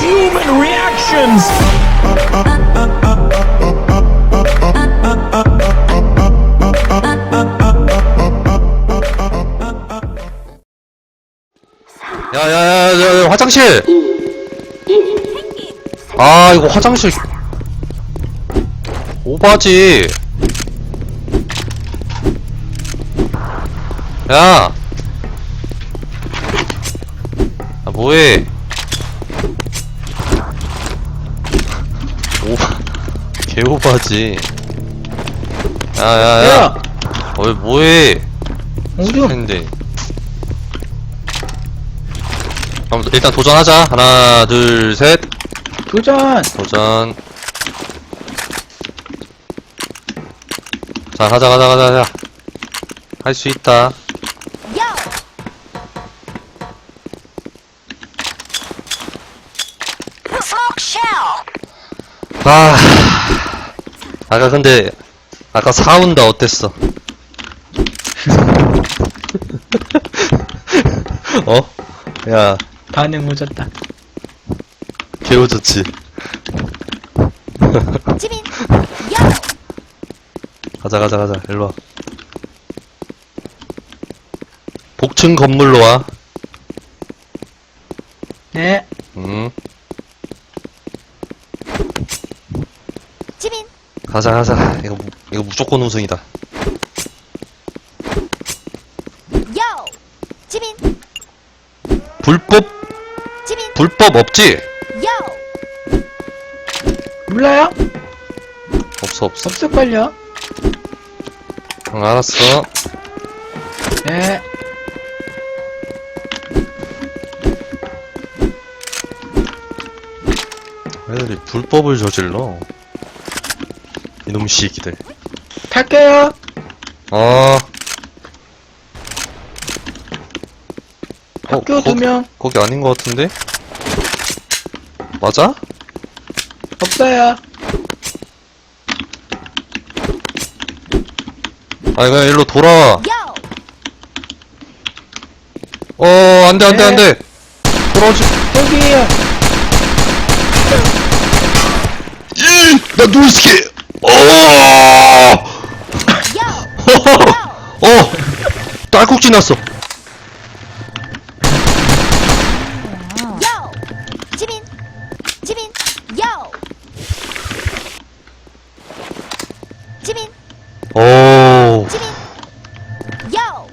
human reactions. 야야야야 화장실. 아 이거 화장실. 오바지. 야. 아, 뭐해 개오바지. 야야야. 야! 어, 왜 뭐해? 어디야? 했는데. 그럼 일단 도전하자. 하나 둘 셋. 도전! 도전. 자 가자 가자 가자 가자. 할 수 있다. 아 아까 근데 아까 사운드 어땠어 어? 야 반응 오졌다. 지민 야 가자 가자 가자 일로 와 복층 건물로 와 네. 음. 지민 가자 가자. 이거 무- 이거 무조건 우승이다. 요! 지민! 불법 지민! 불법 없지? 요! 몰라요? 없어 없어. 없을걸요? 응 알았어. 네. 애들이 불법을 저질러 이놈 시기들 탈게요. 어 학교 어, 두 명. 거기 아닌 것 같은데 맞아 없어요. 아니 그냥 일로 돌아와 요어 안돼 안돼 네. 안돼 돌아오지 여기에요. 나 누울게 어요 어! 딸꾹질 났어. 요 지민 지민 요 지민 오, 지민 요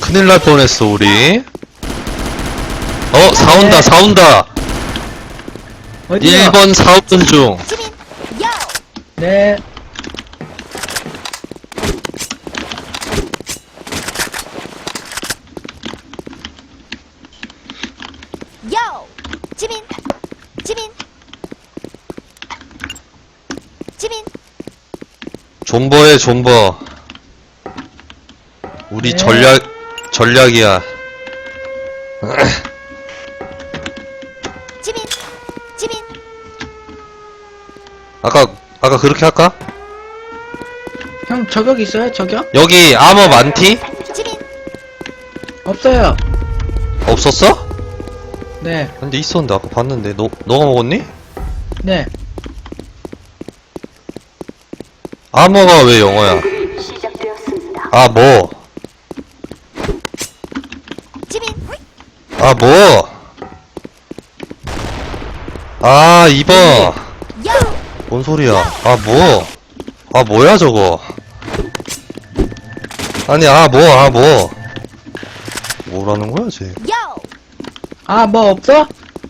큰일 날 뻔했어, 우리. 어, 사온다, 네. 사온다. 어디요? 1번 사오는 중. 지민 요 네. 요 지민 지민 지민 존버해, 존버. 우리 네. 전략, 전략이야. 지민 지민 아까, 아까 그렇게 할까? 형 저격 있어요? 저격? 여기 아머 많티? 지민 없어요. 없었어? 네. 근데 있었는데, 아까 봤는데. 너, 너가 먹었니? 네. 아머가 왜 영어야? 아, 뭐? 지민 아, 뭐? 아, 2번. 요뭔 소리야? 아, 뭐? 아, 뭐야, 저거? 아니, 아, 뭐, 아, 뭐? 뭐라는 거야, 쟤? 요 아, 뭐 없어?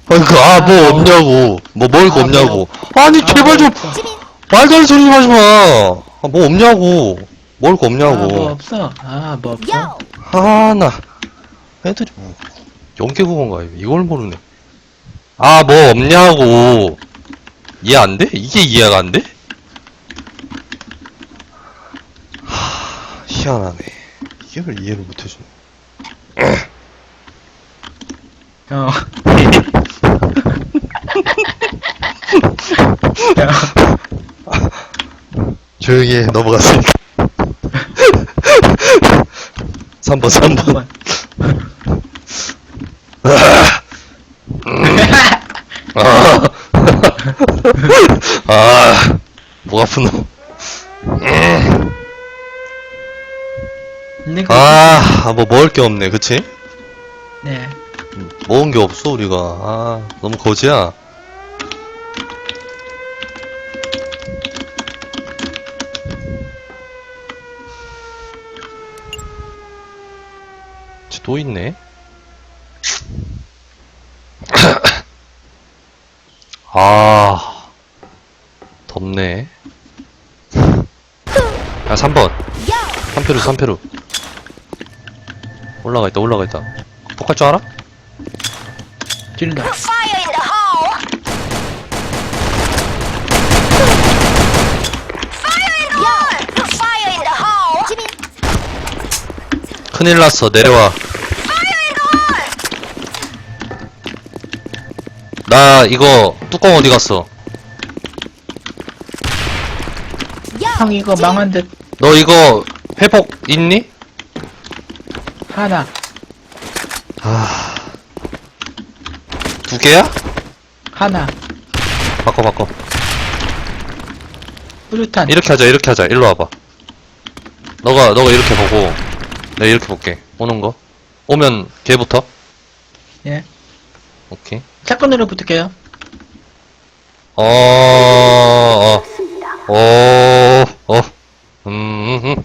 아니, 그, 아, 뭐 아, 없냐고. 뭐, 먹을 거 아, 없냐고. 뭐 아니, 아, 제발 좀, 뭐. 지민 말도 안 되는 소리 좀 하지 마. 아, 뭐 없냐고. 먹을 거 아, 뭐 없냐고. 없어. 아, 뭐 없어. 요 아, 나. 애들이 뭐, 연계국어인가, 이걸 모르네. 아, 뭐 없냐고. 이해 안 돼? 이게 이해가 안 돼? 하, 희한하네. 이게 왜 이해를 못 해주네. 어. 조용히 해, 넘어갔으니까. 3번, 3번. 잠깐만. 아, 아, 목 아프노. 근데 그, 아, 뭐 먹을 게 없네, 그치? 네. 먹은 게 없어, 우리가. 아, 너무 거지야. 쟤 또 있네. 아, 덥네. 아, 3번. 요! 3표루, 3표루. 올라가 있다, 올라가 있다. 똑할 줄 알아? 지른다. Fire in the hole! Fire in the hole! Fire in the hole! 지민, 큰일 났어, 내려와. 나 이거 뚜껑 어디 갔어? 요! 형 이거 망한 듯 너 이거 회복 있니? 하나. 아. 두 개야? 하나. 바꿔 바꿔. 뿌듯한. 이렇게 하자, 이렇게 하자. 일로 와봐. 너가 너가 이렇게 보고 내가 이렇게 볼게. 오는 거. 오면 걔부터. 예. 오케이. 샷건으로 붙을게요. 어, 어, 어, 어, 음, 음.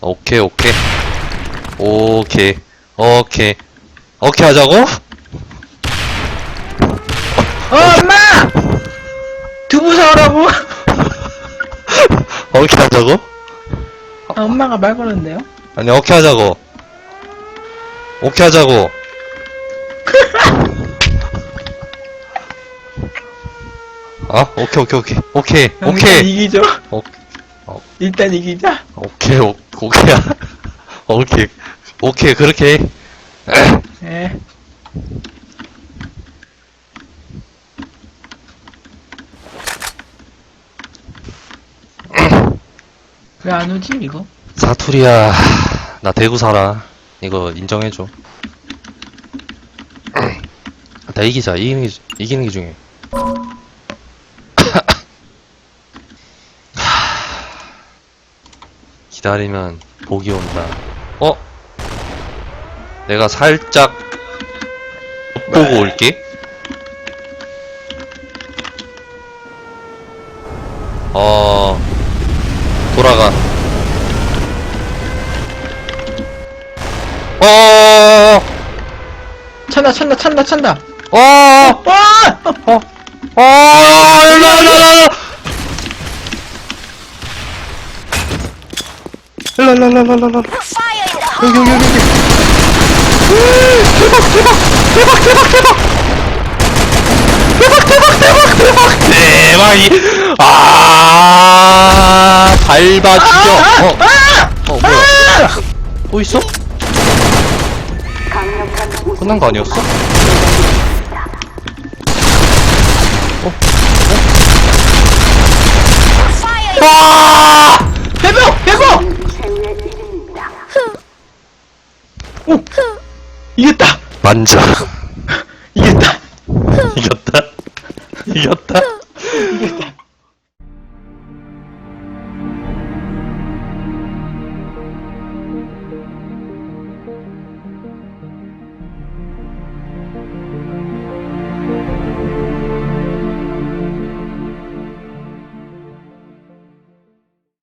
오케이, 오케이. 오케이, 오케이. 오케이 하자고? 어, 엄마! 두부 사오라고? 오케이 하자고? 아, 엄마가 말 걸었는데요? 아니, 오케이 하자고. 오케이 하자고. 아, 오케이, 오케이, 오케이. 오케이, 형, 일단 오케이. 이기죠. 오, 어. 일단 이기자. 오케이, 오, 오케이야. 오케이. 오케이, 그렇게 해. 예. 왜 안 오지, 이거? 사투리야. 나 대구 살아. 이거 인정해줘. 나 이기자. 이기는 게, 이기는 게 중요해. 기다리면 복이 온다. 어? 내가 살짝 보고 올게. 찬다, 찬다, 찬다, 찬다. 어, 와! 어, 어, 일로, 일로, 일로, 일로. 일로, 일로, 일로, 일로, 일로. Fire in the hole! 여기, 여기, 여기, 여기. 대박, 대박, 대박, 대박, 대박. 대박, 대박, 대박, 대박. 대박이. 아, 밟아 죽여. 어, 어, 뭐야. 또 있어? 끝난 거 아니었어? Fire in 아! 회복! 회복! 오! 이겼다! 만져. 이겼다! 이겼다. 이겼다.